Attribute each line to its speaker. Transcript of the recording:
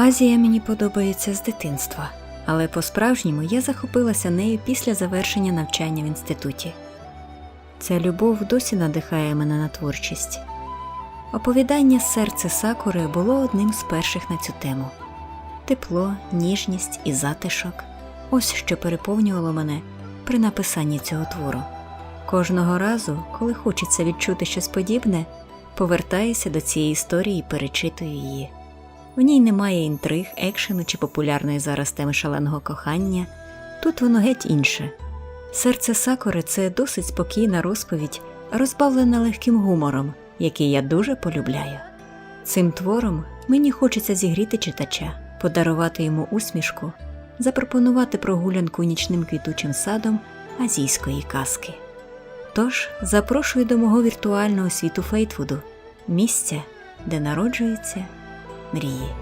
Speaker 1: Азія мені подобається з дитинства, але по-справжньому я захопилася нею після завершення навчання в інституті. Ця любов досі надихає мене на творчість. Оповідання Серце Сакури було одним з перших на цю тему. Тепло, ніжність і затишок ось що переповнювало мене при написанні цього твору. Кожного разу, коли хочеться відчути щось подібне, повертаюся до цієї історії і перечитую її. В ній немає інтриг, екшену чи популярної зараз теми шаленого кохання. Тут воно геть інше. Серце Сакури це досить спокійна розповідь, розбавлена легким гумором, який я дуже полюбляю. Цим твором мені хочеться зігріти читача, подарувати йому усмішку, запропонувати прогулянку нічним квітучим садом азійської казки. Тож запрошую до мого віртуального світу Фейтвуду, місця, де народжуються мрії.